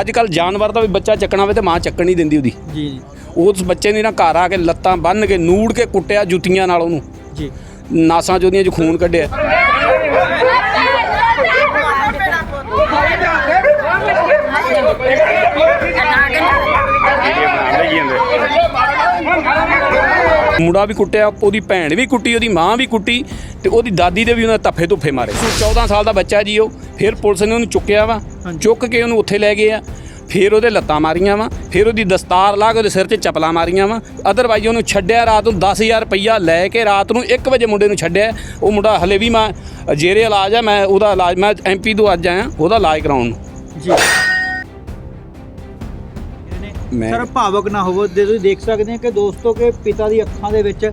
ਅੱਜ ਕੱਲ ਜਾਨਵਰ ਦਾ ਵੀ ਬੱਚਾ ਚੱਕਣਾ ਹੋਵੇ ਤੇ ਮਾਂ ਚੱਕਣ ਨਹੀਂ ਦਿੰਦੀ ਉਹਦੀ। ਜੀ ਜੀ। ਉਸ ਬੱਚੇ ਨੇ ਨਾ ਘਰ ਆ ਕੇ ਲੱਤਾਂ ਬੰਨ ਕੇ ਨੂੜ ਕੇ ਕੁੱਟਿਆ ਜੁੱਤੀਆਂ ਨਾਲ ਉਹਨੂੰ। ਜੀ। ਨਾਸਾਂ ਚੋਂ ਉਹਦੀਆਂ ਚ ਖੂਨ ਕੱਢਿਆ। ਮੁੰਡਾ ਵੀ ਕੁੱਟਿਆ ਉਹਦੀ ਭੈਣ ਵੀ ਕੁੱਟੀ ਉਹਦੀ ਮਾਂ ਵੀ ਕੁੱਟੀ ਤੇ ਉਹਦੀ ਦਾਦੀ ਦੇ ਵੀ ਉਹਨਾਂ ਧੱਫੇ ਧੁੱਫੇ ਮਾਰੇ। 14 ਸਾਲ ਦਾ ਬੱਚਾ ਜੀ ਉਹ ਫਿਰ ਪੁਲਿਸ ਨੇ ਉਹਨੂੰ ਚੁੱਕਿਆ ਵਾ ਚੁੱਕ ਕੇ ਉਹਨੂੰ ਉੱਥੇ ਲੈ ਗਏ ਆ। ਫਿਰ ਉਹਦੇ ਲੱਤਾਂ ਮਾਰੀਆਂ ਵਾ ਫਿਰ ਉਹਦੀ ਦਸਤਾਰ ਲਾ ਕੇ ਉਹਦੇ ਸਿਰ 'ਤੇ ਚਪਲਾਂ ਮਾਰੀਆਂ ਵਾ। ਅਦਰਵਾਈਜ਼ ਉਹਨੂੰ ਛੱਡਿਆ ਰਾਤ ਨੂੰ 10000 ਰੁਪਈਆ ਲੈ ਕੇ ਰਾਤ ਨੂੰ 1 ਵਜੇ ਮੁੰਡੇ ਨੂੰ ਛੱਡਿਆ। ਉਹ ਮੁੰਡਾ ਹਲੇ ਵੀ ਮੈਂ ਜੇਰੇ ਇਲਾਜ ਆ ਮੈਂ ਉਹਦਾ ਇਲਾਜ ਮੈਂ ਐਮਪੀ ਤੋਂ ਅੱਜ ਆਇਆ ਉਹਦਾ ਇਲਾਜ ਕਰਾਉਣ ਨੂੰ। ਜੀ। ਮੈਂ ਸਰ ਭਾਵਕ ਨਾ ਹੋਵੋ। ਜੇ ਤੁਸੀਂ ਦੇਖ ਸਕਦੇ ਹੋ ਕਿ ਦੋਸਤੋ ਕਿ ਪਿਤਾ ਦੀ ਅੱਖਾਂ ਦੇ ਵਿੱਚ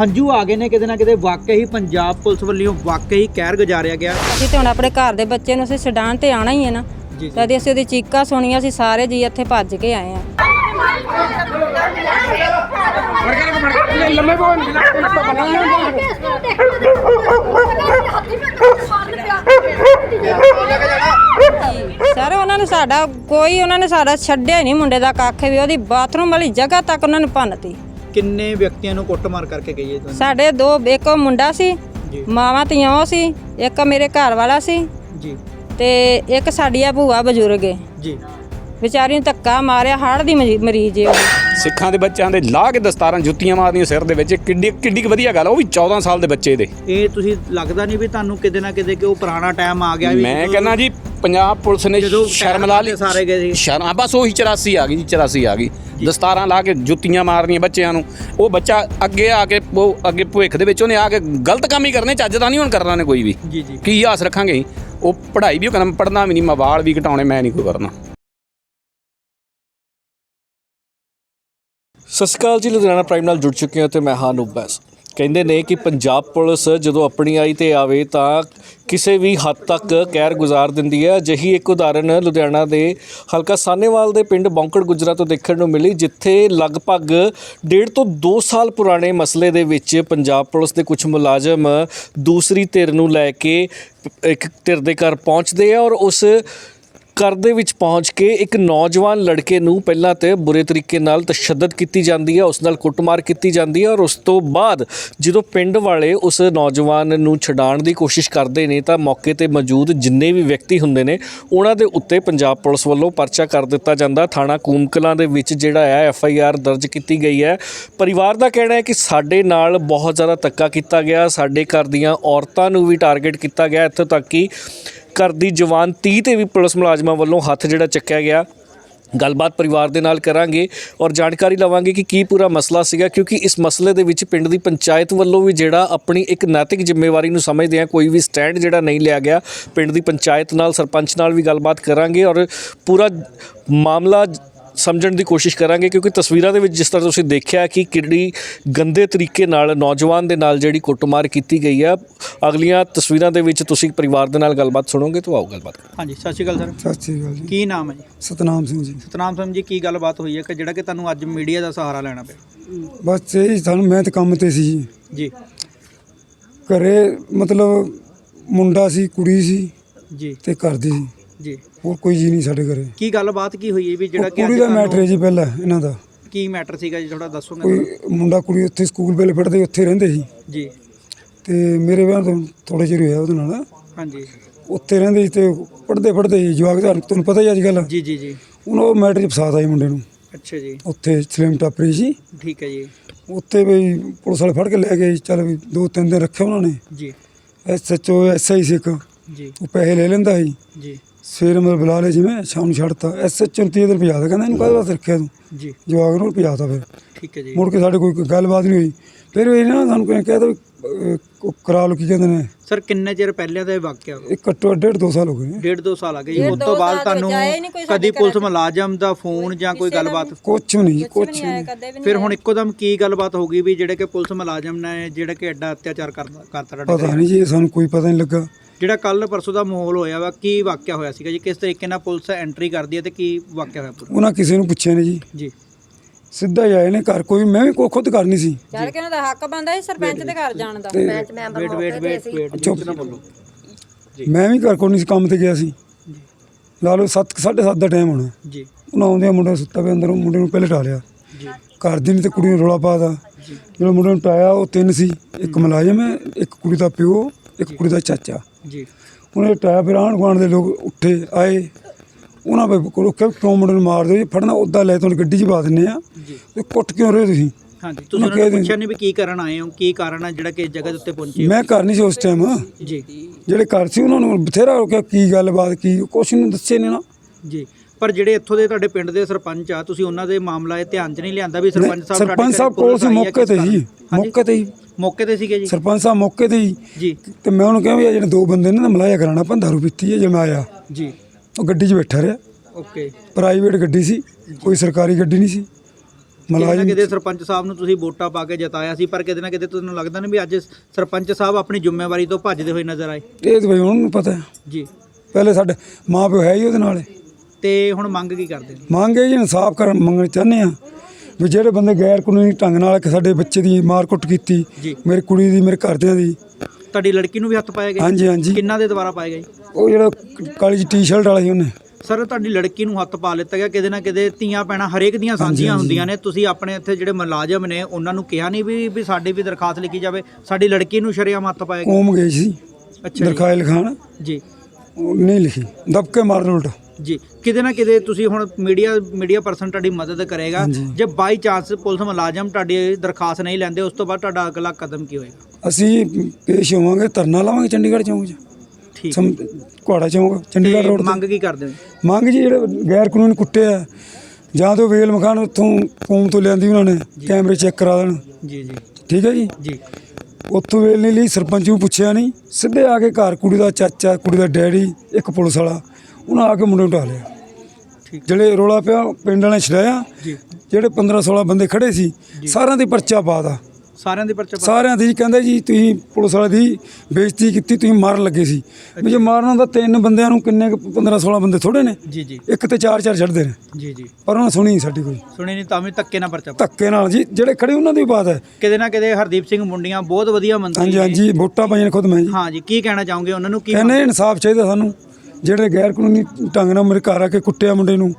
ਹੰਝੂ ਆ ਗਏ ਨੇ ਕਿਤੇ ਨਾ ਕਿਤੇ। ਵਾਕਈ ਹੀ ਪੰਜਾਬ ਪੁਲਿਸ ਵੱਲੋਂ ਵਾਕਈ ਕਹਿਰ ਗੁਜ਼ਾਰਿਆ ਗਿਆ। ਅਸੀਂ ਤੇ ਹੁਣ ਆਪਣੇ ਘਰ ਦੇ ਬੱਚੇ ਨੂੰ ਅਸੀਂ ਛਡਾਣ ਤੇ ਆਣਾ ਹੀ ਹੈ ਨਾ। ਜੀ ਤਦ ਅਸੀਂ ਉਹਦੀ ਚੀਕਾਂ ਸੁਣੀਆਂ ਅਸੀਂ ਸਾਰੇ ਜੀ ਇੱਥੇ ਭੱਜ ਕੇ ਆਏ ਆ ਸਰ ਉਹਨਾਂ ਨੇ ਸਾਡਾ ਕੋਈ ਉਹਨਾਂ ਨੇ ਸਾਡਾ ਛੱਡਿਆ ਹੀ ਨਹੀਂ ਮੁੰਡੇ ਦਾ ਕੱਖ ਵੀ ਉਹਦੀ ਬਾਥਰੂਮ ਵਾਲੀ ਜਗ੍ਹਾ ਤੱਕ ਉਹਨਾਂ ਨੇ ਭੰਨਤੀ। ਕਿੰਨੇ ਵਿਅਕਤੀਆਂ ਨੂੰ ਕੁੱਟਮਾਰ ਕਰਕੇ ਗਈ ਹੈ ਤੁਹਾਨੂੰ? ਸਾਡੇ ਦੋ ਇੱਕ ਮੁੰਡਾ ਸੀ ਜੀ। ਮਾਵਾਂ ਧੀਆਂ ਉਹ ਸੀ ਇੱਕ ਮੇਰੇ ਘਰ ਵਾਲਾ ਸੀ। ਜੀ। ਤੇ ਇੱਕ ਸਾਡੀ ਆ ਭੂਆ ਬਜ਼ੁਰਗ ਹੈ। ਜੀ। ਵਿਚਾਰੀ ਨੂੰ ਧੱਕਾ ਮਾਰਿਆ ਹਾਰਟ ਦੀ ਮਰੀ- ਮਰੀਜ਼ ਏ ਉਹ। ਸਿੱਖਾਂ ਦੇ ਬੱਚਿਆਂ ਦੇ ਲਾ ਕੇ ਦਸਤਾਰਾਂ ਜੁੱਤੀਆਂ ਮਾਰਦੀਆਂ ਸਿਰ ਦੇ ਵਿੱਚ ਕਿੱਡੀ ਕਿੱਡੀ ਕੁ ਵਧੀਆ ਗੱਲ ਆ, ਉਹ ਵੀ 14 ਸਾਲ ਦੇ ਬੱਚੇ ਦੇ ਇਹ ਤੁਸੀਂ ਲੱਗਦਾ ਨਹੀਂ ਵੀ ਤੁਹਾਨੂੰ ਕਿਤੇ ਨਾ ਕਿਤੇ ਕਿ ਉਹ ਪੁਰਾਣਾ ਟਾਈਮ ਆ ਗਿਆ ਵੀ ਮੈਂ ਜਦੋਂ- ਕਹਿੰਦਾ ਜੀ ਪੰਜਾਬ ਪੁਲਿਸ ਨੇ ਜਦੋਂ ਸ਼ਰਮ ਲਾ ਲਈ। ਸਾਰੇ ਗਏ ਸੀ। ਸ਼ਰਮ ਆ ਬਸ ਉਹੀ 84 ਆ ਗਈ ਜੀ 84 ਆ ਗਈ। ਦਸਤਾਰਾਂ ਲਾ ਕੇ ਜੁੱਤੀਆਂ ਮਾਰਨੀਆਂ ਬੱਚਿਆਂ ਨੂੰ। ਉਹ ਬੱਚਾ ਅੱਗੇ ਆ ਕੇ ਉਹ ਅੱਗੇ ਭਵਿੱਖ ਦੇ ਵਿੱਚ ਉਹਨੇ ਆ ਕੇ ਗਲਤ ਕੰਮ ਹੀ ਕਰਨੇ ਚੱਜ ਦਾ ਨਹੀਂ ਹੁਣ ਕਰਨਾ ਨੇ ਕੋਈ ਵੀ। ਜੀ ਜੀ। ਕੀ ਆਸ ਰੱਖਾਂਗੇ ਅਸੀਂ? ਉਹ ਪੜ੍ਹਾਈ ਵੀ ਉਹ ਕਰਨਾ ਪੜ੍ਹਨਾ ਵੀ ਨਹੀਂ ਮੈਂ ਵਾਲ ਵੀ ਘਟਾਉਣੇ ਮੈਂ ਨਹੀਂ ਕੋਈ ਕਰਨਾ। ਸਤਿ ਸ਼੍ਰੀ ਅਕਾਲ ਜੀ, ਲੁਧਿਆਣਾ ਪ੍ਰਾਈਮ ਨਾਲ ਜੁੜ ਚੁੱਕੇ ਹਾਂ ਤੇ ਮੈਂ ਹਾਂ ਨੂਬੈਸ ਕਹਿੰਦੇ ਨੇ ਕਿ ਪੰਜਾਬ ਪੁਲਿਸ ਜਦੋਂ ਆਪਣੀ ਆਈ ਤੇ ਆਵੇ ਤਾਂ ਕਿਸੇ ਵੀ ਹੱਦ ਤੱਕ ਕਹਿਰ ਗੁਜ਼ਾਰ ਦਿੰਦੀ ਹੈ। ਅਜਿਹੀ ਇੱਕ ਉਦਾਹਰਨ ਲੁਧਿਆਣਾ ਦੇ ਹਲਕਾ ਸਾਨੇਵਾਲ ਦੇ ਪਿੰਡ ਬੌਂਕੜ ਗੁਜਰਾ ਤੋਂ ਦੇਖਣ ਨੂੰ ਮਿਲੀ, ਜਿੱਥੇ ਲਗਭਗ ਡੇਢ ਤੋਂ 2 ਸਾਲ ਪੁਰਾਣੇ ਮਸਲੇ ਦੇ ਵਿੱਚ ਪੰਜਾਬ ਪੁਲਿਸ ਦੇ ਕੁਝ ਮੁਲਾਜ਼ਮ ਦੂਸਰੀ ਧਿਰ ਨੂੰ ਲੈ ਕੇ ਇੱਕ ਧਿਰ ਦੇ ਘਰ ਪਹੁੰਚਦੇ ਆ ਔਰ ਉਸ ਘਰ ਦੇ ਵਿੱਚ ਪਹੁੰਚ ਕੇ ਇੱਕ ਨੌਜਵਾਨ ਲੜਕੇ ਨੂੰ ਪਹਿਲਾਂ ਤੇ ਬੁਰੇ ਤਰੀਕੇ ਨਾਲ ਤਸ਼ੱਦਦ ਕੀਤੀ ਜਾਂਦੀ ਹੈ, ਉਸ ਨਾਲ ਕੁੱਟਮਾਰ ਕੀਤੀ ਜਾਂਦੀ ਹੈ ਔਰ ਉਸ ਤੋਂ ਬਾਅਦ ਜਦੋਂ ਪਿੰਡ ਵਾਲੇ ਉਸ ਨੌਜਵਾਨ ਨੂੰ ਛਡਾਉਣ ਦੀ ਕੋਸ਼ਿਸ਼ ਕਰਦੇ ਨੇ ਤਾਂ ਮੌਕੇ ਤੇ ਮੌਜੂਦ ਜਿੰਨੇ ਵੀ ਵਿਅਕਤੀ ਹੁੰਦੇ ਨੇ, ਉਹਨਾਂ ਦੇ ਉੱਤੇ ਪੰਜਾਬ ਪੁਲਿਸ ਵੱਲੋਂ ਪਰਚਾ ਕਰ ਦਿੱਤਾ ਜਾਂਦਾ। ਥਾਣਾ ਕੂਮਕਲਾਂ ਦੇ ਵਿੱਚ ਜਿਹੜਾ ਹੈ, ਐਫ ਆਈ ਆਰ ਦਰਜ ਕੀਤੀ ਗਈ ਹੈ। ਪਰਿਵਾਰ ਦਾ ਕਹਿਣਾ ਹੈ ਕਿ ਸਾਡੇ ਨਾਲ ਬਹੁਤ ਜ਼ਿਆਦਾ ਧੱਕਾ ਕੀਤਾ ਗਿਆ। ਸਾਡੇ ਘਰ ਦੀਆਂ ਔਰਤਾਂ ਨੂੰ ਵੀ ਟਾਰਗੇਟ ਕੀਤਾ ਗਿਆ। ਇੱਥੋਂ ਤੱਕ ਕਿ ਘਰ ਦੀ ਜਵਾਨ 30 ਤੇ ਵੀ ਪੁਲਿਸ ਮੁਲਾਜ਼ਮਾਂ ਵੱਲੋਂ ਹੱਥ ਜਿਹੜਾ ਚੱਕਿਆ ਗਿਆ। ਗੱਲਬਾਤ ਪਰਿਵਾਰ ਦੇ ਨਾਲ ਕਰਾਂਗੇ ਔਰ ਜਾਣਕਾਰੀ ਲਵਾਂਗੇ ਕਿ ਕੀ ਪੂਰਾ ਮਸਲਾ ਸੀਗਾ, ਕਿਉਂਕਿ ਇਸ ਮਸਲੇ ਦੇ ਵਿੱਚ ਪਿੰਡ ਦੀ ਪੰਚਾਇਤ ਵੱਲੋਂ ਵੀ ਜਿਹੜਾ ਆਪਣੀ ਇੱਕ ਨੈਤਿਕ ਜ਼ਿੰਮੇਵਾਰੀ ਨੂੰ ਸਮਝਦੇ ਆ, ਕੋਈ ਵੀ ਸਟੈਂਡ ਜਿਹੜਾ ਨਹੀਂ ਲਿਆ ਗਿਆ। ਪਿੰਡ ਦੀ ਪੰਚਾਇਤ ਨਾਲ, ਸਰਪੰਚ ਨਾਲ ਵੀ ਗੱਲਬਾਤ ਕਰਾਂਗੇ ਔਰ ਪੂਰਾ ਮਾਮਲਾ ਸਮਝਣ ਦੀ ਕੋਸ਼ਿਸ਼ ਕਰਾਂਗੇ ਕਿਉਂਕਿ ਤਸਵੀਰਾਂ ਦੇ ਵਿੱਚ ਜਿਸ ਤਰ੍ਹਾਂ ਤੁਸੀਂ ਦੇਖਿਆ ਕਿ ਕਿੰਨੀ ਗੰਦੇ ਤਰੀਕੇ ਨਾਲ ਨੌਜਵਾਨ ਦੇ ਨਾਲ ਜਿਹੜੀ ਕੁੱਟਮਾਰ ਕੀਤੀ ਗਈ ਆ ਅਗਲੀਆਂ ਤਸਵੀਰਾਂ ਦੇ ਵਿੱਚ ਤੁਸੀਂ ਪਰਿਵਾਰ ਦੇ ਨਾਲ ਗੱਲਬਾਤ ਸੁਣੋਗੇ ਤਾਂ ਆਓ ਗੱਲਬਾਤ ਕਰਾਂਗੇ। ਹਾਂਜੀ ਸਤਿ ਸ਼੍ਰੀ ਅਕਾਲ ਸਰ। ਸਤਿ ਸ਼੍ਰੀ ਅਕਾਲ ਜੀ। ਕੀ ਨਾਮ ਹੈ ਜੀ? ਸਤਨਾਮ ਸਿੰਘ ਜੀ। ਸਤਨਾਮ ਸਿੰਘ ਜੀ ਕੀ ਗੱਲਬਾਤ ਹੋਈ ਹੈ ਕਿ ਜਿਹੜਾ ਕਿ ਤੁਹਾਨੂੰ ਅੱਜ ਮੀਡੀਆ ਦਾ ਸਹਾਰਾ ਲੈਣਾ ਪਿਆ? ਬਸ ਇਹ ਹੀ ਸਾਨੂੰ ਮੈਂ ਤਾਂ ਕੰਮ ਤੇ ਸੀ ਜੀ। ਜੀ। ਘਰੇ ਮਤਲਬ ਮੁੰਡਾ ਸੀ ਕੁੜੀ ਸੀ ਜੀ। ਤੇ ਘਰ ਦੀ ਸੀ। ਜੀ। ਹੋਰ ਕੋਈ ਜੀ ਨਹੀਂ ਸਾਡੇ ਘਰੇ। ਕੀ ਗੱਲਬਾਤ ਕੀ ਹੋਈ ਵੀ ਜਿਹੜਾ ਉਹ ਕਿ ਕੁੜੀ ਅੱਜ ਦਾ ਤੁਹਾਨੂੰ- ਮੈਟਰ ਹੈ ਜੀ ਪਹਿਲਾਂ ਇਹਨਾਂ ਦਾ। ਕੀ ਮੈਟਰ ਸੀਗਾ ਜੀ? ਥੋੜਾ ਦੱਸੋਗੇ ਕੋਈ ਮੁੰਡਾ ਕੁੜੀ ਉੱਥੇ ਸਕੂਲ ਵੇਲੇ ਪੜ੍ਹਦੇ ਉੱਥੇ ਰਹਿੰਦੇ ਸੀ। ਜੀ। ਤੇ ਮੇਰੇ ਵਿਆਹ ਤੋਂ ਥੋੜੇ ਚਿਰ ਹੋਇਆ ਉਹਦੇ ਨਾਲ। ਹਾਂਜੀ। ਉੱਥੇ ਰਹਿੰਦੇ ਸੀ ਤੇ ਪੜ੍ਹਦੇ ਪੜ੍ਹਦੇ ਸੀ ਜਵਾਕ ਤੁਹਾਨੂੰ ਤੁਹਾਨੂੰ ਪਤਾ ਹੀ ਅੱਜ ਕੱਲ੍ਹ। ਜੀ ਜੀ ਜੀ। ਹੁਣ ਉਹ ਮੈਟਰ 'ਚ ਫਸਾਤਾ ਸੀ ਮੁੰਡੇ ਨੂੰ। ਅੱਛਾ ਜੀ। ਉੱਥੇ ਸਲੇਮ ਟਾਪਰੀ ਸੀ। ਠੀਕ ਹੈ ਜੀ। ਉੱਥੇ ਵੀ ਪੁਲਿਸ ਵਾਲੇ ਫੜ ਕੇ ਲੈ ਗਏ ਚੱਲ ਵੀ ਦੋ ਤਿੰਨ ਦਿਨ ਰੱਖਿਆ ਉਹਨਾਂ ਨੇ। ਜੀ। ਐਸਐਚਓ ਐਸਆਈ ਸਿੱਖ ਜੀ। ਉਹ ਪੈਸੇ ਲੈ ਲੈਂਦਾ ਸੀ। ਜੀ। ਸਵੇਰੇ ਮਤਲਬ ਬੁਲਾ ਲਿਆ ਜਿਵੇਂ ਸ਼ਾਮ ਨੂੰ ਛੱਡਤਾ ਐਸਐਚਓ ਨੂੰ 30 ਦਿਨ ਭਜਾ ਕਹਿੰਦਾ ਇਹਨੂੰ ਕਾਹਦੇ ਵਾਸਤੇ ਰੱਖਿਆ ਤੂੰ? ਜੀ। ਜਵਾਗ ਨੂੰ ਭਜਾਤਾ ਫਿਰ। ਠੀਕ ਹੈ ਜੀ। ਮੁੜ ਕੇ ਸਾਡੇ ਕੋਈ ਗੱਲਬਾਤ ਨਹੀਂ ਹੋਈ। ਫਿਰ ਇਹ ਨਾ ਸਾਨੂੰ ਕੋਈ ਕਹਿ ਤਾ ਕਰਾ ਲਓ ਕੀ ਕਹਿੰਦੇ ਨੇ? ਸਰ ਕਿੰਨੇ ਚਿਰ ਪਹਿਲਾਂ ਦਾ ਇਹ ਵਾਕਿਆ? ਇਹ ਘੱਟੋ ਡੇਢ ਦੋ ਸਾਲ ਹੋ ਗਏ ਨੇ। ਡੇਢ ਦੋ ਸਾਲ ਆ ਗਏ ਜੀ। ਉਸ ਤੋਂ ਬਾਅਦ ਤੁਹਾਨੂੰ ਕਦੀ ਪੁਲਿਸ। ਮੁਲਾਜ਼ਮ ਦਾ ਫੋਨ ਜਾਂ ਕੋਈ ਗੱਲਬਾਤ? ਵੀ ਨਹੀਂ ਨਹੀਂ ਫਿਰ ਹੁਣ ਇੱਕੋਦਮ ਕੀ ਗੱਲਬਾਤ ਹੋ ਗਈ ਵੀ ਜਿਹੜੇ ਕਿ ਪੁਲਿਸ ਮੁਲਾਜ਼ਮ ਨੇ ਜਿਹੜੇ ਕਿ ਐਡਾ ਅਤਿਆਚਾਰ ਕਰਦਾ ਕਰਤਾ ਪਤਾ? ਨਹੀਂ ਜੀ ਇਹ ਸਾਨੂੰ ਕੋਈ ਪਤਾ ਨਹੀਂ ਲੱਗਾ। ਜਿਹੜਾ ਕੱਲ ਪਰਸੋਂ ਦਾ ਮਾਹੌਲ ਹੋਇਆ ਵਾ ਕੀ ਵਾਕਿਆ ਹੋਇਆ ਸੀਗਾ ਜੀ? ਕਿਸ ਤਰੀਕੇ ਨਾਲ ਪੁਲਿਸ ਐਂਟਰੀ ਕਰਦੀ ਹੈ ਤੇ ਕੀ ਵਾਕਿਆ ਹੋਇਆ ਉਹਨਾਂ ਕਿਸੇ ਨੂੰ ਪੁੱਛਿਆ ਨਹੀਂ ਜੀ। ਜੀ। ਸਿੱਧਾ ਹੀ ਆਏ ਨੇ ਘਰ ਕੋਈ ਮੈਂ ਵੀ ਕੋ ਖੁਦ ਕਰਨੀ ਸੀ। ਚੱਲ ਕੇ ਦਾ ਹੱਕ ਬੰਦਾ ਸੀ ਸਰਪੰਚ ਦੇ ਘਰ ਜਾਣ ਦਾ। ਵੇਟ ਵੇਟ ਵੇਟ ਵੇਟ ਚੁੱਪ ਨਾ ਬੋਲੋ। ਮੈਂ ਵੀ ਘਰ ਕੋਈ ਨਹੀਂ ਸੀ ਕੰਮ ਤੇ ਗਿਆ ਸੀ। ਲਾ ਲਓ 7 7:30 ਦਾ ਟਾਈਮ ਹੋਣਾ। ਜੀ। ਉਹਨਾਂ ਆਉਂਦੇ ਮੁੰਡੇ ਸੁੱਤਾ ਪਿਆ ਅੰਦਰ ਉਹ ਮੁੰਡੇ ਨੂੰ ਪਹਿਲੇ ਢਾ ਲਿਆ। ਜੀ। ਘਰ ਦੀ ਨਹੀਂ ਤੇ ਕੁੜੀ ਨੂੰ ਰੌਲਾ ਪਾਦਾ ਜਦੋਂ ਮੁੰਡੇ ਨੂੰ ਟਾਇਆ ਉਹ ਤਿੰਨ ਸੀ। ਇੱਕ ਮੁਲਾਜ਼ਮ ਹੈ ਇੱਕ ਕੁੜੀ ਦਾ ਪਿਓ ਇੱਕ ਕੁੜੀ ਦਾ ਚਾਚਾ। ਜੀ। ਉਹਨੇ ਟਾਇਆ ਫਿਰ ਆਂਢ ਗੁਆਂਢ ਦੇ ਲੋਕ ਉੱਠੇ ਆਏ। ਉਹਨਾਂ ਵੇ ਕੋਲ ਕਿਹਾ ਕਿਉਂ ਮੁੰਡੇ ਨੂੰ ਮਾਰ ਦਿਓ ਜੀ? ਫੜਨਾ ਉੱਦਾਂ ਲੈ ਤੁਹਾਨੂੰ ਗੱਡੀ 'ਚ ਪਾ ਦਿੰਨੇ ਆ। ਤੇ ਕੁੱਟ ਕਿਉਂ ਰਹੇ ਹੋ ਤੁਸੀਂ? ਹਾਂਜੀ ਤੁਸੀਂ ਉਹਨਾਂ ਨੂੰ ਪੁੱਛਿਆ ਨਹੀਂ ਵੀ ਕੀ ਕਰਨ ਆਏ ਹੋ ਕੀ ਕਾਰਨ ਹੈ ਜਿਹੜਾ ਕਿ ਇਸ ਜਗ੍ਹਾ ਦੇ ਉੱਤੇ ਪਹੁੰਚੇ ਹੋ? ਮੈਂ ਘਰ ਨਹੀਂ ਸੀ ਉਸ ਟਾਈਮ ਜੀ। ਜਿਹੜੇ ਘਰ ਸੀ ਉਹਨਾਂ ਨੂੰ ਬਥੇਰਾ ਰੋਕਿਆ ਕੀ ਗੱਲਬਾਤ ਕੀ ਕੁਛ ਨਹੀਂ ਦੱਸੇ ਨੇ ਨਾ। ਜੀ। ਪਰ ਜਿਹੜੇ ਇੱਥੋਂ ਦੇ ਤੁਹਾਡੇ ਪਿੰਡ ਦੇ ਸਰਪੰਚ ਆ ਤੁਸੀਂ ਉਹਨਾਂ ਦੇ ਮਾਮਲਾ ਇਹ ਧਿਆਨ 'ਚ ਨਹੀਂ ਲਿਆਂਦਾ ਵੀ ਸਰਪੰਚ ਸਾਹਿਬ ਸਰਪੰਚ ਸਾਹਿਬ ਕੋਲ ਪੁਲਿਸ ਸੀ ਆਈ ਆ, ਮੌਕੇ ਕਿਸ ਤੇ ਕਾਰਨ? ਜੀ ਹਾਂਜੀ, ਮੌਕੇ ਤੇ ਹੀ। ਮੌਕੇ ਤੇ ਸੀਗੇ ਜੀ? ਸਰਪੰਚ ਸਾਹਿਬ ਮੌਕੇ ਤੇ ਹੀ। ਜੀ। ਤੇ ਮੈਂ ਉਹਨੂੰ ਕਿਹਾ ਵੀ ਇਹ ਜਿਹੜੇ ਦੋ ਬੰਦੇ ਨੇ ਨਾ ਮਲਾਇਆ ਕਰਾਣਾ ਆਪਾਂ ਦਾਰੂ ਪੀਤੀ ਹੈ ਜੇ ਮੈਂ ਆਇਆ। ਜੀ। ਉਹ ਗੱਡੀ 'ਚ ਬੈਠਾ ਰਿਹਾ। ਓਕੇ। ਪ੍ਰਾਈਵੇਟ ਗੱਡੀ ਸੀ ਕੋਈ ਸਰਕਾਰੀ ਗੱਡੀ ਨਹੀਂ ਸੀ। ਮਲਾਇਆ ਕਿਤੇ ਸਰਪੰਚ ਸਾਹਿਬ ਨੂੰ ਤੁਸੀਂ ਵੋਟਾਂ ਪਾ ਕੇ ਜਿਤਾਇਆ ਸੀ ਪਰ ਕਿਤੇ ਨਾ ਕਿਤੇ ਤੁਹਾਨੂੰ ਲੱਗਦਾ ਨਹੀਂ ਵੀ ਅੱਜ ਸਰਪੰਚ ਸਾਹਿਬ ਆਪਣੀ ਜ਼ਿੰਮੇਵਾਰੀ ਤੋਂ ਭੱਜਦੇ ਹੋਏ ਨਜ਼ਰ ਆਏ। ਇਹ ਤਾਂ ਬਈ ਉਹਨਾਂ ਨੂੰ ਪਤਾ ਹੈ। ਜੀ। ਪਹਿਲੇ ਸਾਡੇ ਮਾਂ ਪਿਓ ਹੈ ਹੀ ਉਹਦੇ ਨਾਲ। ਤੇ ਹੁਣ ਮੰਗ ਕੀ ਕਰਦੇ ਨੇ? ਮੰਗੇ ਜੀ ਇਨਸਾਫ ਕਰ ਮੰਗਣਾ ਚਾਹੁੰਦੇ ਆ ਵੀ ਜਿਹੜੇ ਬੰਦੇ ਗੈਰ ਕਾਨੂੰਨੀ ਢੰਗ ਨਾਲ ਸਾਡੇ ਬੱਚੇ ਦੀ ਮਾਰ ਕੁੱਟ ਕੀਤੀ। ਮੇਰੀ ਕੁੜੀ ਦੀ ਮੇਰੇ ਘਰਦਿਆਂ ਦੀ ਤੁਹਾਡੀ ਲੜਕੀ ਨੂੰ ਵੀ ਹੱਥ ਪਾਇਆ ਗਿਆ? ਹਾਂਜੀ ਹਾਂਜੀ। ਕਿੰਨਾ ਦੇ ਦੁਆਰਾ ਪਾਇਆ ਗਿਆ ਜੀ? ਉਹ ਜਿਹੜਾ ਕਾਲੀ ਜੀ ਟੀ-ਸ਼ਰਟ ਵਾਲਾ ਸੀ ਉਹਨੇ। ਸਰ ਤੁਹਾਡੀ ਲੜਕੀ ਨੂੰ ਹੱਥ ਪਾ ਲਿੱਤਾ ਗਿਆ ਕਿਤੇ ਨਾ ਕਿਤੇ ਧੀਆਂ ਪੈਣਾ ਹਰੇਕ ਦੀਆਂ ਸਾਂਝੀਆਂ ਹੁੰਦੀਆਂ ਨੇ। ਤੁਸੀਂ ਆਪਣੇ ਇੱਥੇ ਜਿਹੜੇ ਮੁਲਾਜ਼ਮ ਨੇ ਉਹਨਾਂ ਨੂੰ ਕਿਹਾ ਨਹੀਂ ਵੀ ਵੀ ਸਾਡੀ ਵੀ ਦਰਖਾਸਤ ਲਿਖੀ ਜਾਵੇ। ਸਾਡੀ ਲੜਕੀ ਨੂੰ ਸ਼ਰੇਆਮ ਹੱਥ ਪਾਇਆ ਗਿਆ। ਕੌਮ ਗਈ ਸੀ ਅੱਛਾ ਜੀ। ਦਰਖਾਇ ਲਿਖਾਣ ਜੀ। ਉਹ ਨਹੀਂ ਲਿਖੀ। ਦਬਕੇ ਮਾਰਨ ਉਲਟ। ਜੀ ਕਿਤੇ ਨਾ ਕਿਤੇ ਤੁਸੀਂ ਹੁਣ ਮੀਡੀਆ ਮੀਡੀਆ ਪਰਸਨ ਤੁਹਾਡੀ ਮਦਦ ਕਰੇਗਾ। ਹਾਂਜੀ। ਜੇ ਬਾਈ ਚਾਂਸ ਪੁਲਿਸ ਮੁਲਾਜ਼ਮ ਤੁਹਾਡੀ ਦਰਖਾਸਤ ਨਹੀਂ ਲੈਂਦੇ ਉਸ ਤੋਂ ਬਾਅਦ ਤੁਹਾਡਾ ਅਗਲਾ ਕਦਮ ਕੀ ਹੋਏਗਾ? ਅਸੀਂ ਪੇਸ਼ ਹੋਵਾਂਗੇ ਧਰਨਾ ਲਾਵਾਂਗੇ ਚੰਡੀਗੜ੍ਹ ਚੌਂਕ 'ਚ। ਠੀਕ। ਸਮ ਕੁਹਾੜਾ ਚੌਂਕ ਚੰਡੀਗੜ੍ਹ ਤੇ ਰੋਡ ਮੰਗ ਕੀ ਕਰਦੇ ਹੋ? ਤੇ ਮੰਗ ਜੀ ਜਿਹੜੇ ਗੈਰ ਕਾਨੂੰਨੀ ਕੁੱਟੇ ਆ ਜਾਂ ਤਾਂ ਵੇਲ ਮਖਾਨ ਉੱਥੋਂ ਕੌਮ ਤੋਂ ਲਿਆਂਦੀ ਉਹਨਾਂ ਨੇ ਕੈਮਰੇ ਚੈੱਕ ਕਰਾ ਦੇਣ। ਜੀ ਜੀ। ਠੀਕ ਹੈ ਜੀ? ਜੀ। ਉੱਥੋਂ ਵੇਲ ਨਹੀਂ ਲਈ ਸਰਪੰਚ ਨੂੰ ਪੁੱਛਿਆ ਨਹੀਂ ਸਿੱਧੇ ਆ ਕੇ ਘਰ ਕੁੜੀ ਦਾ ਚਾਚਾ ਕੁੜੀ ਦਾ ਡੈਡੀ ਇੱਕ ਪੁਲਿਸ ਵਾਲਾ ਉਹਨਾਂ ਆ ਕੇ ਮੁੰਡੇ ਨੂੰ ਢਾ ਲਿਆ। ਜਿਹੜੇ ਰੋਲਾ ਪਿਆ ਪਿੰਡ ਵਾਲਿਆਂ ਨੇ ਛਡਾਇਆ। ਜਿਹੜੇ 15 16 ਬੰਦੇ ਖੜੇ ਸੀ ਸਾਰਿਆਂ ਦੇ ਪਰਚਾ ਪਾਦਾ ਸਾਰਿਆਂ ਦੇ ਪਰਚਾ ਸਾਰਿਆਂ ਦੀ ਕਹਿੰਦੇ ਜੀ ਤੁਸੀਂ ਪੁਲਿਸ ਵਾਲੇ ਦੀ ਬੇਇੱਜ਼ਤੀ ਕੀਤੀ ਤੁਸੀਂ ਮਾਰਨ ਲੱਗੇ ਸੀ। ਵੀ ਜੇ ਮਾਰਨਾ ਤਾਂ ਤਿੰਨ ਬੰਦਿਆਂ ਨੂੰ ਕਿੰਨੇ 15 16 ਬੰਦੇ ਥੋੜੇ ਨੇ। ਜੀ ਜੀ। ਇੱਕ ਤੇ ਚਾਰ ਚਾਰ ਛੱਡਦੇ ਨੇ। ਜੀ ਜੀ। ਪਰ ਉਹਨਾਂ ਸੁਣੀ ਨਹੀਂ ਸਾਡੀ ਕੋਈ। ਸੁਣੀ ਨਹੀਂ ਤਾਂ ਵੀ ਧੱਕੇ ਨਾਲ ਪਰਚਾ ਧੱਕੇ ਨਾਲ ਜੀ ਜਿਹੜੇ ਖੜੇ ਉਹਨਾਂ ਦੀ ਬਾਤ ਹੈ। ਕਿਤੇ ਨਾ ਕਿਤੇ ਹਰਦੀਪ ਸਿੰਘ ਮੁੰਡੀਆਂ ਬਹੁਤ ਵਧੀਆ ਮੰਤਰੀ ਹਾਂਜੀ। ਹਾਂਜੀ ਵੋਟਾਂ ਪਾਈਆਂ ਨੇ ਖੁਦ ਮੈਂ ਜੀ। ਹਾਂ ਜੀ ਕੀ ਕਹਿਣਾ ਚਾਹੋਗੇ? ਉਹਨਾਂ ਨੂੰ ਕੀ ਕਹਿੰਦੇ ਇਨਸਾਫ ਚਾਹੀਦਾ ਸਾਨੂੰ। ਜਿਹੜੇ ਗੈਰ ਕਾਨੂੰਨੀ ਢੰਗ ਨਾਲ ਮੇਰੇ ਘਰ ਆ ਕੇ ਕੁੱਟਿਆ ਮੁੰਡੇ ਨੂੰ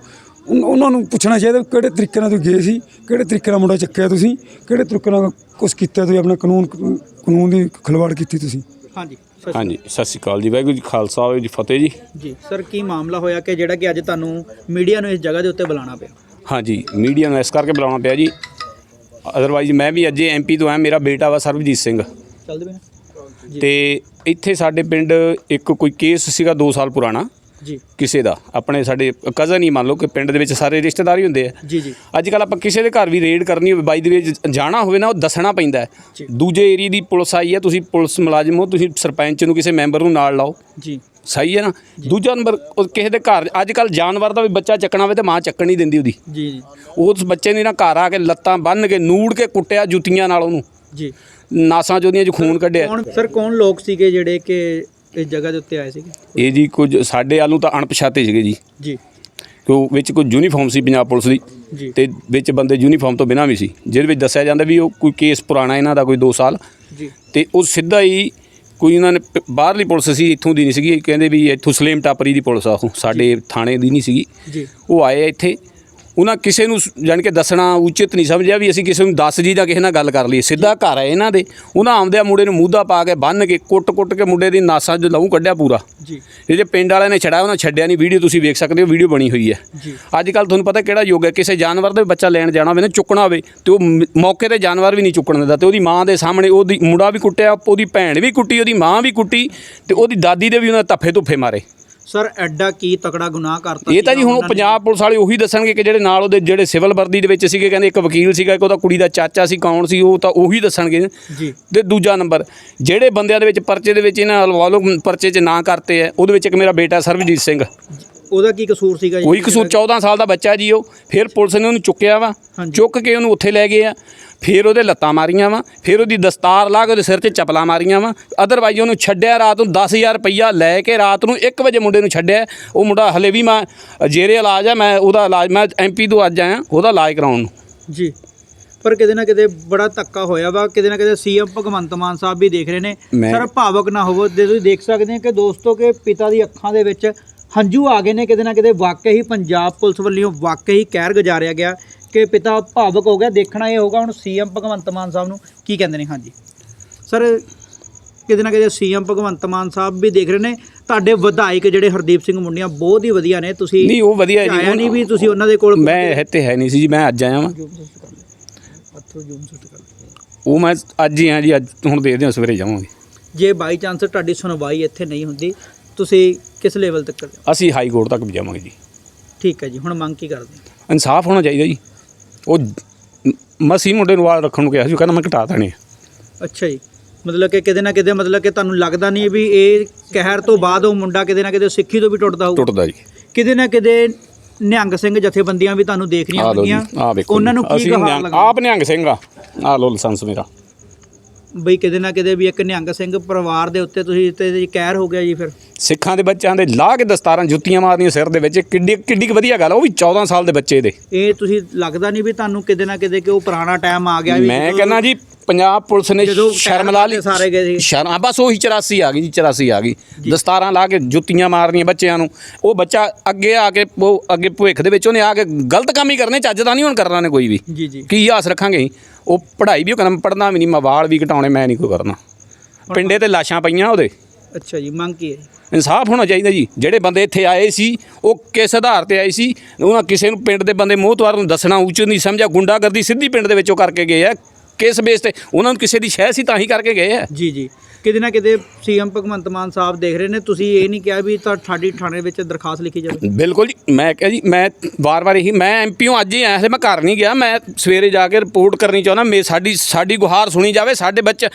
ਉਨ- ਉਹਨਾਂ ਨੂੰ ਪੁੱਛਣਾ ਚਾਹੀਦਾ ਕਿਹੜੇ ਤਰੀਕੇ ਨਾਲ ਤੁਸੀਂ ਗਏ ਸੀ ਕਿਹੜੇ ਤਰੀਕੇ ਨਾਲ ਮੁੰਡਾ ਚੱਕਿਆ ਤੁਸੀਂ ਕਿਹੜੇ ਤਰੀਕੇ ਨਾਲ ਕੁਛ ਕੀਤਾ ਤੁਸੀਂ ਆਪਣਾ ਕਾਨੂੰਨ ਕਾਨੂੰਨ ਦੀ ਖਿਲਵਾੜ ਕੀਤੀ ਤੁਸੀਂ? ਹਾਂਜੀ। ਹਾਂਜੀ ਸਤਿ ਸ਼੍ਰੀ ਅਕਾਲ ਜੀ ਵਾਹਿਗੁਰੂ ਜੀ ਖਾਲਸਾ ਵਾਹਿਗੁਰੂ ਜੀ ਫਤਿਹ ਜੀ। ਜੀ ਸਰ ਕੀ ਮਾਮਲਾ ਹੋਇਆ ਕਿ ਜਿਹੜਾ ਕਿ ਅੱਜ ਤੁਹਾਨੂੰ ਮੀਡੀਆ ਨੂੰ ਇਸ ਜਗ੍ਹਾ ਦੇ ਉੱਤੇ ਬੁਲਾਉਣਾ ਪਿਆ? ਹਾਂਜੀ ਮੀਡੀਆ ਨੂੰ ਇਸ ਕਰਕੇ ਬੁਲਾਉਣਾ ਪਿਆ ਜੀ। ਅਦਰਵਾਈਜ਼ ਮੈਂ ਵੀ ਅੱਜੇ ਐਮਪੀ ਤੋਂ ਆਇਆ ਮੇਰਾ ਬੇਟਾ ਵਾ ਸਰਬਜੀਤ ਸਿੰਘ। ਚੱਲਦੇ ਪਏ ਨਾ? ਤੇ ਇੱਥੇ ਸਾਡੇ ਪਿੰਡ ਇੱਕ ਕੋਈ ਕੇਸ ਸੀਗਾ 2 ਸਾਲ ਪੁਰਾਣਾ ਜੀ। ਕਿਸੇ ਦਾ। ਆਪਣੇ ਸਾਡੇ ਕਜ਼ਨ ਹੀ ਮੰਨ ਲਓ ਕਿ ਪਿੰਡ ਦੇ ਵਿੱਚ ਸਾਰੇ ਰਿਸ਼ਤੇਦਾਰ ਹੀ ਹੁੰਦੇ ਆ। ਜੀ ਜੀ। ਅੱਜ ਕੱਲ ਆਪਾਂ ਕਿਸੇ ਦੇ ਘਰ ਵੀ ਰੇਡ ਕਰਨੀ ਹੋਵੇ ਬਾਈ ਦੇ ਵਿੱਚ ਜਾਣਾ ਹੋਵੇ ਨਾ ਉਹ ਦੱਸਣਾ ਪੈਂਦਾ ਹੈ। ਦੂਜੇ ਏਰੀਆ ਦੀ ਪੁਲਿਸ ਆਈ ਹੈ ਤੁਸੀਂ ਪੁਲਿਸ ਮੁਲਾਜ਼ਮ ਹੋ ਤੁਸੀਂ ਸਰਪੰਚ ਨੂੰ ਕਿਸੇ ਮੈਂਬਰ ਨੂੰ ਨਾਲ ਲਾਓ। ਜੀ। ਸਹੀ ਹੈ ਨਾ? ਦੂਜਾ ਨੰਬਰ ਉਹ ਕਿਸੇ ਦੇ ਘਰ ਅੱਜ ਕੱਲ ਜਾਨਵਰ ਦਾ ਵੀ ਬੱਚਾ ਚੱਕਣਾ ਹੋਵੇ ਤੇ ਮਾਂ ਚੱਕਣ ਨਹੀਂ ਦਿੰਦੀ ਉਹਦੀ। ਜੀ ਜੀ। ਉਸ ਬੱਚੇ ਨੇ ਨਾ ਘਰ ਆ ਕੇ ਲੱਤਾਂ ਬੰਨ੍ਹ ਕੇ ਨੂੜ ਕੇ ਕੁੱਟਿਆ ਜੁੱਤੀਆਂ ਨਾਲ ਉਹਨੂੰ। ਜੀ। ਨਾਸਾਂ 'ਚ ਉਹਦੀਆਂ 'ਚ ਖੂਨ ਕੱਢਿਆ। ਕੌਣ ਸਰ ਕੌਣ ਲੋਕ ਸੀਗੇ ਜਿਹੜੇ ਕਿ ਇਸ ਜਗ੍ਹਾ ਦੇ ਉੱਤੇ ਆਏ ਸੀਗੇ? ਇਹ ਜੀ ਕੁਝ ਸਾਡੇ ਵੱਲ ਨੂੰ ਤਾਂ ਅਣਪਛਾਤੇ ਸੀਗੇ ਜੀ। ਜੀ। ਕਿਉਂ ਵਿੱਚ ਕੋਈ ਯੂਨੀਫਾਰਮ ਸੀ ਪੰਜਾਬ ਪੁਲਿਸ ਦੀ ਜੀ। ਤੇ ਵਿੱਚ ਬੰਦੇ ਯੂਨੀਫਾਰਮ ਤੋਂ ਬਿਨਾਂ ਵੀ ਸੀ ਜਿਹਦੇ ਵਿੱਚ ਦੱਸਿਆ ਜਾਂਦਾ ਵੀ ਉਹ ਕੋਈ ਕੇਸ ਪੁਰਾਣਾ ਇਹਨਾਂ ਦਾ ਕੋਈ 2 ਸਾਲ। ਜੀ। ਤੇ ਉਹ ਸਿੱਧਾ ਹੀ ਕੋਈ ਇਹਨਾਂ ਨੇ ਪ- ਬਾਹਰਲੀ ਪੁਲਿਸ ਸੀ ਇੱਥੋਂ ਦੀ ਨਹੀਂ ਸੀਗੀ। ਕਹਿੰਦੇ ਵੀ ਇੱਥੋਂ ਸਲੇਮ ਟਾਪਰੀ ਦੀ ਪੁਲਿਸ ਆ ਉਹ ਸਾਡੇ ਥਾਣੇ ਦੀ ਨਹੀਂ ਸੀਗੀ। ਜੀ। ਉਹ ਆਏ ਇੱਥੇ ਉਹਨਾਂ ਕਿਸੇ ਨੂੰ ਜਾਣੀ ਕਿ ਦੱਸਣਾ ਉਚਿਤ ਨਹੀਂ ਸਮਝਿਆ ਵੀ ਅਸੀਂ ਕਿਸੇ ਨੂੰ ਦੱਸ ਜੀ ਜਾਂ ਕਿਸੇ ਨਾਲ ਗੱਲ ਕਰ ਲਈਏ। ਸਿੱਧਾ ਘਰ ਆਏ ਇਹਨਾਂ ਦੇ। ਉਹਨਾਂ ਆਉਂਦਿਆਂ ਮੁੰਡੇ ਨੂੰ ਮੂਧਾ ਪਾ ਕੇ ਬੰਨ੍ਹ ਕੇ ਕੁੱਟ-ਕੁੱਟ ਕੇ ਮੁੰਡੇ ਦੀ ਨਾਸਾਂ 'ਚ ਲਹੂ ਕੱਢਿਆ ਪੂਰਾ। ਜੀ। ਇਹ ਜੇ ਪਿੰਡ ਵਾਲਿਆਂ ਨੇ ਛੜਾਇਆ ਉਹਨਾਂ ਛੱਡਿਆ ਨਹੀਂ। ਵੀਡੀਓ ਤੁਸੀਂ ਵੇਖ ਸਕਦੇ ਹੋ ਵੀਡੀਓ ਬਣੀ ਹੋਈ ਹੈ। ਜੀ। ਅੱਜ ਕੱਲ ਤੁਹਾਨੂੰ ਪਤਾ ਕਿਹੜਾ ਯੁੱਗ ਹੈ। ਕਿਸੇ ਜਾਨਵਰ ਦਾ ਬੱਚਾ ਲੈਣ ਜਾਣਾ ਹੋਵੇ ਨਾ ਚੁੱਕਣਾ ਹੋਵੇ ਤੇ ਉਹ ਮੌਕੇ ਤੇ ਜਾਨਵਰ ਵੀ ਨਹੀਂ ਚੁੱਕਣ ਦਿੰਦਾ। ਤੇ ਉਹਦੀ ਮਾਂ ਦੇ ਸਾਹਮਣੇ ਉਹਦੀ ਮੁੰਡਾ ਵੀ ਕੁੱਟਿਆ ਉਹਦੀ ਭੈਣ ਵੀ ਕੁੱਟੀ ਉਹਦੀ ਮਾਂ ਵੀ ਕੁੱਟੀ ਤੇ ਉਹਦੀ ਦਾਦੀ ਦੇ ਵੀ ਉਹਨਾਂ ਧੱਫੇ ਧੁੱਫੇ ਮਾਰੇ। ਸਰ ਐਡਾ ਕੀ ਤਕੜਾ ਗੁਨਾਹ ਕਰਤਾ ਇਹ ਤਾਂ ਜੀ ਹੁਣ? ਪੰਜਾਬ ਪੁਲਿਸ ਵਾਲੇ ਉਹੀ ਦੱਸਣਗੇ ਕਿ ਜਿਹੜੇ ਨਾਲ ਉਹਦੇ ਜਿਹੜੇ ਸਿਵਲ ਵਰਦੀ ਦੇ ਵਿੱਚ ਸੀਗੇ ਕਹਿੰਦੇ ਇੱਕ ਵਕੀਲ ਸੀਗਾ ਇੱਕ ਉਹਦਾ ਕੁੜੀ ਦਾ ਚਾਚਾ ਸੀ ਕੌਣ ਸੀ ਉਹ ਤਾਂ ਉਹੀ ਦੱਸਣਗੇ। ਜੀ। ਤੇ ਦੂਜਾ ਨੰਬਰ ਜਿਹੜੇ ਬੰਦਿਆਂ ਦੇ ਵਿੱਚ ਪਰਚੇ ਦੇ ਵਿੱਚ ਇਹਨਾਂ ਹਲਵਾਲੋ ਪਰਚੇ 'ਚ ਨਾਂ ਕਰਤੇ ਆ ਉਹਦੇ ਵਿੱਚ ਇੱਕ ਮੇਰਾ ਬੇਟਾ ਸਰਬਜੀਤ ਸਿੰਘ। ਉਹਦਾ ਕੀ ਕਸੂਰ ਸੀਗਾ ਜੀ? ਕੋਈ ਕਸੂਰ 14 ਸਾਲ ਦਾ ਬੱਚਾ ਜੀ ਉਹ। ਫਿਰ ਪੁਲਿਸ ਨੇ ਉਹਨੂੰ ਚੁੱਕਿਆ ਵਾ। ਚੁੱਕ ਕੇ ਉਹਨੂੰ ਉੱਥੇ ਲੈ ਗਏ ਆ। ਫਿਰ ਉਹਦੇ ਲੱਤਾਂ ਮਾਰੀਆਂ ਵਾ। ਫਿਰ ਉਹਦੀ ਦਸਤਾਰ ਲਾ ਕੇ ਉਹਦੇ ਸਿਰ 'ਤੇ ਚਪਲਾਂ ਮਾਰੀਆਂ ਵਾ। ਅਦਰਵਾਈਜ਼ ਉਹਨੂੰ ਛੱਡਿਆ ਰਾਤ ਨੂੰ 10000 ਰੁਪਈਆ ਲੈ ਕੇ ਰਾਤ ਨੂੰ 1 ਵਜੇ ਮੁੰਡੇ ਨੂੰ ਛੱਡਿਆ। ਉਹ ਮੁੰਡਾ ਹਲੇ ਵੀ ਮੈਂ ਜੇਰੇ ਇਲਾਜ ਆ ਮੈਂ ਉਹਦਾ ਇਲਾਜ ਮੈਂ ਐਮਪੀ ਤੋਂ ਅੱਜ ਆਇਆ ਉਹਦਾ ਇਲਾਜ ਕਰਾਉਣ ਨੂੰ। ਜੀ। ਪਰ ਕਿਤੇ ਨਾ ਕਿਤੇ ਬੜਾ ਧੱਕਾ ਹੋਇਆ ਵਾ। ਕਿਤੇ ਨਾ ਕਿਤੇ ਸੀਐਮ ਭਗਵੰਤ ਮਾਨ ਸਾਹਿਬ ਵੀ ਦੇਖ ਰਹੇ ਨੇ। ਸਰ ਭਾਵਕ ਨਾ ਹੋਵੋ। ਜੇ ਤੁਸੀਂ ਦੇਖ ਸਕਦੇ ਹੋ ਕਿ ਦੋਸਤੋ ਕਿ ਪਿਤਾ ਦੀ ਅੱਖਾਂ ਦੇ ਵਿੱਚ ਹੰਝੂ ਆ ਗਏ ਨੇ ਕਿਤੇ ਨਾ ਕਿਤੇ ਵਾਕਈ ਹੀ ਪੰਜਾਬ ਪੁਲਿਸ ਵੱਲੋਂ ਵਾਕਈ ਹੀ ਕਹਿਰ ਗੁਜ਼ਾਰਿਆ ਗਿਆ ਕਿ ਪਿਤਾ ਭਾਵਕ ਹੋ ਗਿਆ ਦੇਖਣਾ ਇਹ ਹੋਗਾ ਹੁਣ ਸੀਐਮ ਭਗਵੰਤ ਮਾਨ ਸਾਹਿਬ ਨੂੰ ਕੀ ਕਹਿੰਦੇ ਨੇ ਹਾਂਜੀ। ਸਰ ਕਿਤੇ ਨਾ ਕਿਤੇ ਸੀਐਮ ਭਗਵੰਤ ਮਾਨ ਸਾਹਿਬ ਵੀ ਦੇਖ ਰਹੇ ਨੇ ਤੁਹਾਡੇ ਵਿਧਾਇਕ ਜਿਹੜੇ ਹਰਦੀਪ ਸਿੰਘ ਮੁੰਡੀਆਂ ਬਹੁਤ ਹੀ ਵਧੀਆ ਨੇ ਤੁਸੀਂ ਨਹੀਂ ਉਹ ਵਧੀਆ ਜੀ ਆਇਆ ਨਹੀਂ ਵੀ ਤੁਸੀਂ ਉਹਨਾਂ ਦੇ ਕੋਲ ਮੈਂ ਇੱਥੇ ਹੈ ਨਹੀਂ ਸੀ ਜੀ ਮੈਂ ਅੱਜ ਆਇਆ ਵਾਂ। ਉਹ ਮੈਂ ਅੱਜ ਹੀ ਆ ਜੀ ਅੱਜ ਹੁਣ ਦੇਖਦੇ ਹਾਂ ਸਵੇਰੇ ਜਾਵਾਂਗੇ। ਜੇ ਬਾਈ ਚਾਂਸ ਤੁਹਾਡੀ ਸੁਣਵਾਈ ਇੱਥੇ ਨਹੀਂ ਹੁੰਦੀ ਤੁਸੀਂ ਕਿਸ ਲੈਵਲ ਤੱਕ ਕਰਦੇ ਹੋ? ਅਸੀਂ ਹਾਈ ਕੋਰਟ ਤੱਕ ਵੀ ਜਾਵਾਂਗੇ ਜੀ। ਠੀਕ ਹੈ ਜੀ ਹੁਣ ਮੰਗ ਕੀ ਕਰਦੇ ਹੋ? ਇਨਸਾਫ ਹੋਣਾ ਚਾਹੀਦਾ ਜੀ। ਉਹ ਮਸੀ ਮੁੰਡੇ ਨੂੰ ਵਾਲ ਰੱਖਣ ਨੂੰ ਕਿਹਾ ਸੀ ਉਹ ਕਹਿੰਦਾ ਮੈਂ ਘਟਾ ਦੇਣੇ ਆ। ਅੱਛਾ ਜੀ ਮਤਲਬ ਕਿ ਕਿਤੇ ਨਾ ਕਿਤੇ ਮਤਲਬ ਕਿ ਤੁਹਾਨੂੰ ਲੱਗਦਾ ਨਹੀਂ ਵੀ ਇਹ ਕਹਿਰ ਤੋਂ ਬਾਅਦ ਉਹ ਮੁੰਡਾ ਕਿਤੇ ਨਾ ਕਿਤੇ ਸਿੱਖੀ ਤੋਂ ਵੀ ਟੁੱਟਦਾ ਹੋਊ। ਟੁੱਟਦਾ ਜੀ। ਕਿਤੇ ਨਾ ਕਿਤੇ ਨਿਹੰਗ ਸਿੰਘ ਜਥੇਬੰਦੀਆਂ ਵੀ ਤੁਹਾਨੂੰ ਦੇਖ ਰਹੀਆਂ ਆ ਜੀ ਹੋਣਗੀਆਂ। ਆ ਵੇਖੋ ਉਹਨਾਂ ਨੂੰ। ਕੀ ਅਸੀਂ ਨਿਹੰਗ- ਲੱਗਦਾ? ਆਪ ਨਿਹੰਗ ਸਿੰਘ ਆ। ਆ ਲੋ ਲਾਇਸੈਂਸ ਮੇਰਾ। ਬਈ ਕਿਤੇ ਨਾ ਕਿਤੇ ਵੀ ਇੱਕ ਨਿਹੰਗ ਸਿੰਘ ਪਰਿਵਾਰ ਦੇ ਉੱਤੇ ਤੁਸੀਂ ਤੇ ਕਹਿਰ ਹੋ ਗਿਆ ਜੀ ਫਿਰ। ਸਿੱਖਾਂ ਦੇ ਬੱਚਿਆਂ ਦੇ ਲਾਹ ਕੇ ਦਸਤਾਰਾਂ ਜੁੱਤੀਆਂ ਮਾਰਨੀਆਂ ਸਿਰ ਦੇ ਵਿੱਚ ਕਿੱਡੀ ਕਿੱਡੀ ਕੁ ਵਧੀਆ ਗੱਲ ਆ, ਉਹ ਵੀ 14 ਸਾਲ ਦੇ ਬੱਚੇ ਦੇ। ਇਹ ਤੁਸੀਂ ਲੱਗਦਾ ਨਹੀਂ ਵੀ ਤੁਹਾਨੂੰ ਕਿਤੇ ਨਾ ਕਿਤੇ ਕਿ ਉਹ ਪੁਰਾਣਾ ਟਾਈਮ ਆ ਗਿਆ ਵੀ ਮੈਂ ਜਦੋਂ- ਕਹਿੰਦਾ ਜੀ ਪੰਜਾਬ ਪੁਲਿਸ ਨੇ ਜਦੋਂ ਸ਼ਰਮ ਲਾ ਲਈ। ਸਾਰੇ ਗਏ ਸੀ। ਸ਼ਰਮ ਆ ਬਸ ਉਹੀ 84 ਆ ਗਈ ਜੀ 84 ਆ ਗਈ। ਦਸਤਾਰਾਂ ਲਾ ਕੇ ਜੁੱਤੀਆਂ ਮਾਰਨੀਆਂ ਬੱਚਿਆਂ ਨੂੰ। ਉਹ ਬੱਚਾ ਅੱਗੇ ਆ ਕੇ ਉਹ ਅੱਗੇ ਭਵਿੱਖ ਦੇ ਵਿੱਚ ਉਹਨੇ ਆ ਕੇ ਗਲਤ ਕੰਮ ਹੀ ਕਰਨੇ ਚੱਜ ਦਾ ਨਹੀਂ ਹੁਣ ਕਰਨਾ ਨੇ ਕੋਈ ਵੀ। ਜੀ ਜੀ। ਕੀ ਆਸ ਰੱਖਾਂਗੇ ਅਸੀਂ? ਉਹ ਪੜ੍ਹਾਈ ਵੀ ਉਹ ਕਰਨਾ ਪੜ੍ਹਨਾ ਵੀ ਨਹੀਂ ਮੈਂ ਵਾਲ ਵੀ ਘਟਾਉਣੇ ਮੈਂ ਨਹੀਂ ਕੋਈ ਕਰਨਾ। ਪਿੰਡੇ ਤੇ ਲਾਸ਼ਾਂ ਪਈਆਂ ਉਹਦੇ। ਅੱਛਾ ਜੀ ਮੰਗ ਕੀ ਹੈ? ਇਨਸਾਫ ਹੋਣਾ ਚਾਹੀਦਾ ਜੀ। ਜਿਹੜੇ ਬੰਦੇ ਇੱਥੇ ਆਏ ਸੀ, ਉਹ ਕਿਸ ਆਧਾਰ ਤੇ ਆਏ ਸੀ, ਉਹਨਾਂ ਕਿਸੇ ਨੂੰ ਪਿੰਡ ਦੇ ਬੰਦੇ ਮੋਹਤਵਾਰ ਨੂੰ ਦੱਸਣਾ ਉਚਿਤ ਨਹੀਂ ਸਮਝਿਆ, ਗੁੰਡਾਗਰਦੀ ਸਿੱਧੀ ਪਿੰਡ ਦੇ ਵਿੱਚੋਂ ਕਰਕੇ ਗਏ ਆ। ਕਿਸ ਬੇਸ ਤੇ? ਉਹਨਾਂ ਨੂੰ ਕਿਸੇ ਦੀ ਸ਼ਹਿ ਸੀ ਤਾਂ ਹੀ ਕਰਕੇ ਗਏ ਆ। ਜੀ ਜੀ। ਕਿਤੇ ਨਾ ਕਿਤੇ ਸੀਐਮ ਭਗਵੰਤ ਮਾਨ ਸਾਹਿਬ ਦੇਖ ਰਹੇ ਨੇ ਤੁਸੀਂ ਇਹ ਨਹੀਂ ਕਿਹਾ ਵੀ ਤਾਂ ਸਾਡੀ ਥਾਣੇ ਵਿੱਚ ਦਰਖਾਸਤ ਲਿਖੀ ਜਾਵੇ। ਬਿਲਕੁਲ ਜੀ ਮੈਂ ਕਿਹਾ ਜੀ ਮੈਂ ਵਾਰ-ਵਾਰ ਇਹੀ ਮੈਂ ਐਮਪੀਓ ਅੱਜ ਹੀ ਆਇਆ ਸੀ ਮੈਂ ਘਰ ਨਹੀਂ ਗਿਆ ਮੈਂ ਸਵੇਰੇ ਜਾ ਕੇ ਰਿਪੋਰਟ ਕਰਨੀ ਚਾਹੁੰਦਾ ਮੇ ਸਾਡੀ ਸਾਡੀ ਗੁਹਾਰ ਸੁਣੀ ਜਾਵੇ ਸਾਡੇ ਬੱਚੇ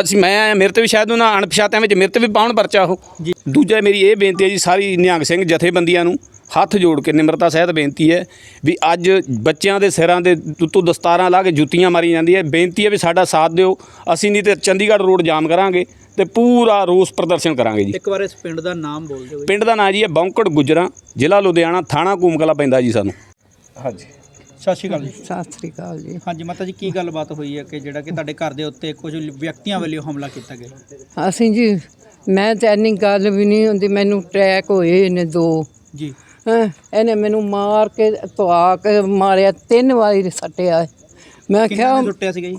ਅਸੀਂ ਮੈਂ ਆਇਆ, ਮੇਰੇ ਤੇ ਵੀ ਸ਼ਾਇਦ ਉਹਨਾਂ ਅਣਪਛਾਤਿਆਂ ਵਿੱਚ ਮੇਰੇ ਤੇ ਵੀ ਪਾਉਣ ਪਰਚਾ ਉਹ। ਦੂਜਾ ਮੇਰੀ ਇਹ ਬੇਨਤੀ ਹੈ ਜੀ ਸਾਰੀ ਨਿਹੰਗ ਸਿੰਘ ਜਥੇਬੰਦੀਆਂ ਨੂੰ ਹੱਥ ਜੋੜ ਕੇ ਨਿਮਰਤਾ ਸਹਿਤ ਬੇਨਤੀ ਹੈ ਵੀ ਅੱਜ ਬੱਚਿਆਂ ਦੇ ਸਿਰਾਂ ਦੇ ਉੱਤੋਂ ਦਸਤਾਰਾਂ ਲਾ ਕੇ ਜੁੱਤੀਆਂ ਮਾਰੀ ਜਾਂਦੀ ਹੈ ਬੇਨਤੀ ਹੈ ਵੀ ਸਾਡਾ ਸਾਥ ਦਿਓ। ਅਸੀਂ ਨਹੀਂ ਤੇ ਚੰਡੀਗੜ੍ਹ ਰੋਡ ਜਾਮ ਕਰਾਂਗੇ ਤੇ ਪੂਰਾ ਰੋਸ ਪ੍ਰਦਰਸ਼ਨ ਕਰਾਂਗੇ ਜੀ। ਇੱਕ ਵਾਰ ਇਸ ਪਿੰਡ ਦਾ ਨਾਮ ਬੋਲ ਦਿਓ ਪਿੰਡ ਦਾ ਨਾਂ ਜੀ ਹੈ ਬੌਂਕੜ ਗੁਜਰਾ ਜ਼ਿਲ੍ਹਾ ਲੁਧਿਆਣਾ ਥਾਣਾ ਕੂਮਕਲਾ ਪੈਂਦਾ ਜੀ ਸਾਨੂੰ। ਹਾਂਜੀ। ਸਤਿ ਸ਼੍ਰੀ ਅਕਾਲ ਜੀ। ਸਤਿ ਸ੍ਰੀ ਅਕਾਲ ਜੀ। ਹਾਂਜੀ ਮਾਤਾ ਜੀ ਕੀ ਗੱਲਬਾਤ ਹੋਈ ਹੈ ਕਿ ਜਿਹੜਾ ਕਿ ਤੁਹਾਡੇ ਘਰ ਦੇ ਉੱਤੇ ਕੁਝ ਵਿਅਕਤੀਆਂ ਵੱਲੋਂ ਹਮਲਾ ਕੀਤਾ ਗਿਆ? ਅਸੀਂ ਜੀ ਮੈਂ ਤਾਂ ਇੰਨੀ ਗੱਲ ਵੀ ਨਹੀਂ ਹੁੰਦੀ ਮੈਨੂੰ ਟਰੈਕ ਹੋਏ ਨੇ ਦੋ। ਜੀ। ਇਹਨੇ ਮੈਨੂੰ ਮਾਰ ਕੇ ਧਵਾ ਕੇ ਮਾਰਿਆ ਤਿੰਨ ਵਾਰੀ ਸੱਟਿਆ। ਮੈਂ ਕਿਹਾ ਨੇ ਸੁੱਟਿਆ ਸੀਗਾ ਜੀ?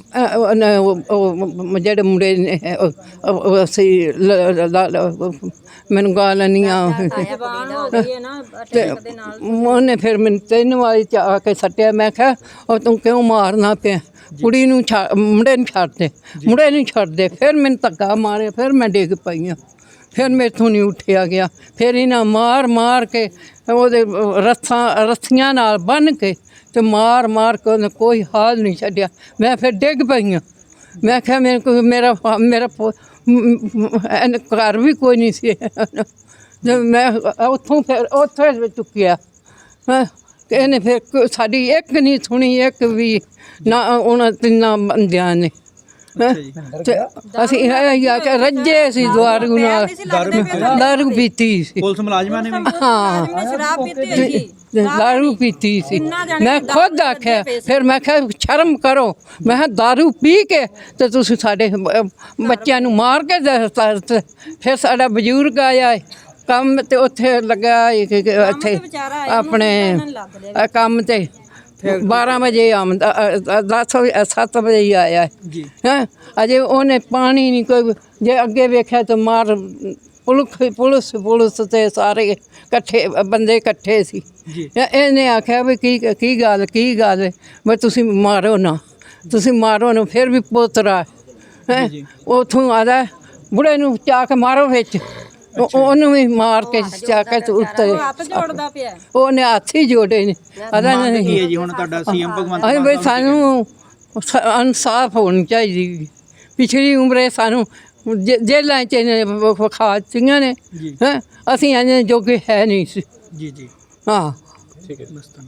ਜਿਹੜੇ ਮੁੰਡੇ ਨੇ ਅਸੀਂ ਮੈਨੂੰ ਗਾਲ ਨਹੀਂ ਆ ਉਹਨੇ ਫਿਰ ਮੈਨੂੰ ਤਿੰਨ ਵਾਰੀ ਚਾ ਕੇ ਸੱਟਿਆ। ਮੈਂ ਕਿਹਾ ਉਹ ਤੂੰ ਕਿਉਂ ਮਾਰਨਾ ਪਿਆ? ਕੁੜੀ ਨੂੰ ਮੁੰਡੇ ਨੂੰ ਛੱਡ ਦੇ ਮੁੰਡੇ ਨੂੰ ਛੱਡ ਦੇ ਫਿਰ ਮੈਨੂੰ ਧੱਕਾ ਮਾਰਿਆ ਫਿਰ ਮੈਂ ਡਿੱਗ ਪਈ ਹਾਂ ਫਿਰ ਮੈਥੋਂ ਨਹੀਂ ਉੱਠਿਆ ਗਿਆ। ਫਿਰ ਇਹਨਾਂ ਮਾਰ ਮਾਰ ਕੇ ਉਹਦੇ ਰੱਥਾਂ, ਰੱਥੀਆਂ ਨਾਲ ਬੰਨ ਕੇ ਤੇ ਮਾਰ ਮਾਰ ਕੇ ਉਹਨੇ ਕੋਈ ਹਾਲ ਨਹੀਂ ਛੱਡਿਆ। ਮੈਂ ਫਿਰ ਡਿੱਗ ਪਈ ਹਾਂ। ਮੈਂ ਕਿਹਾ, ਮੇਰੇ ਕੋ ਮੇਰਾ ਮੇਰਾ ਇਹਨੇ ਘਰ ਵੀ ਕੋਈ ਨਹੀਂ ਸੀ। ਜਦ ਮੈਂ ਉੱਥੋਂ ਫਿਰ, ਉੱਥੇ ਚੁੱਕਿਆ। ਹੈਂ ਇਹਨੇ ਫਿਰ ਸਾਡੀ ਇੱਕ ਨਹੀਂ ਸੁਣੀ, ਇੱਕ ਵੀ ਨਾ, ਉਹਨਾਂ ਤਿੰਨਾਂ ਬੰਦਿਆਂ ਨੇ। ਹੈਂ। ਤੇ ਅਸੀਂ ਇਹ ਆ ਕਿ ਰੱਜੇ ਸੀ ਦਵਾਰੂ ਨਾਲ ਦਾਰੂ ਪੀਤੀ। ਸੀ। ਪੁਲਿਸ ਮੁਲਾਜ਼ਮਾਂ ਨੇ ਵੀ। ਹਾਂ। ਸ਼ਰਾਬ ਪੀਤੀ ਹੋਈ ਸੀ। ਦਾਰੂ ਪੀਤੀ ਸੀ। ਇੰਨਾ ਜਾਣੀ ਮੈਂ ਖੁਦ ਦਾਰੂ ਆਖਿਆ ਪੀਂਦੇ ਪਏ ਸੀ। ਫਿਰ ਮੈਂ ਕਿਹਾ ਸ਼ਰਮ ਕਰੋ। ਮੈਂ ਕਿਹਾ ਦਾਰੂ ਪੀ ਕੇ ਤੇ ਤੁਸੀਂ ਸਾਡੇ ਬ- ਬੱਚਿਆਂ ਨੂੰ ਮਾਰ ਕੇ ਦੱਸਤਾ ਤੇ ਫਿਰ ਸਾਡਾ ਬਜ਼ੁਰਗ ਆਇਆ ਏ, ਕੰਮ ਤੇ ਉੱਥੇ ਲੱਗਾ ਏ ਕਿ- ਕਿ ਇੱਥੇ ਵਿਚਾਰਾ ਆਇਆ, ਆਪਣੇ ਲਿਆ। ਅ, ਕੰਮ ਤੇ 12 ਵਜੇ ਆਉਂਦਾ 10 7 ਵਜੇ ਹੀ ਆਇਆ। ਜੀ। ਹੈ? ਅਜੇ ਉਹਨੇ ਪਾਣੀ ਨਹੀਂ ਕੋਈ ਜੇ ਅੱਗੇ ਵੇਖਿਆ ਤਾਂ ਮਾਰ ਪੁਲਿਸ ਪੁਲਿਸ ਪੁਲਿਸ ਤੇ ਸਾਰੇ ਇਕੱਠੇ ਬੰਦੇ ਇਕੱਠੇ ਸੀ। ਇਹਨੇ ਆਖਿਆ ਵੀ ਕੀ ਕੀ ਗੱਲ ਕੀ ਗੱਲ? ਵੀ ਤੁਸੀਂ ਮਾਰੋ ਨਾ। ਤੁਸੀਂ ਮਾਰੋ ਨਾ ਫਿਰ ਵੀ ਪੋਤਰਾ। ਹੈ? ਉਥੋਂ ਆਦਾ ਬੁੜੇ ਨੂੰ ਚਾ ਕੇ ਮਾਰੋ ਵਿੱਚ। ਉਹ- ਉਹਨੂੰ ਵੀ ਮਾਰ ਕੇ ਚਾ ਕੇ ਤੇ ਉੱਤੇ ਹੱਥ ਜੋੜਦਾ ਪਿਆ। ਉਹਨੇ ਹੱਥ ਹੀ ਜੋੜੇ ਨੇ। ਕੀ ਨਹੀਂ। ਹੈ ਜੀ ਹੁਣ ਤੁਹਾਡਾ ਸੀਐਮ ਭਗਵੰਤ ਅਸੀਂ ਮਾਨ ਬਈ ਸਾਹਿਬ ਸਾਨੂੰ ਸ- ਇਨਸਾਫ ਹੋਣੀ ਚਾਹੀਦੀ। ਪਿਛਲੀ ਉਮਰੇ ਸਾਨੂੰ ਜੇ- ਜੇਲ੍ਹਾਂ ਚ ਇਹਨੇ ਵਖਾ ਚੀਆਂ ਨੇ। ਜੀ। ਹੈਂ? ਅਸੀਂ ਇਹਨੇ ਜੋਗੇ ਹੈ ਨਹੀਂ ਸੀ। ਜੀ ਜੀ। ਹਾਂ। ਬਸ ਤਾਂ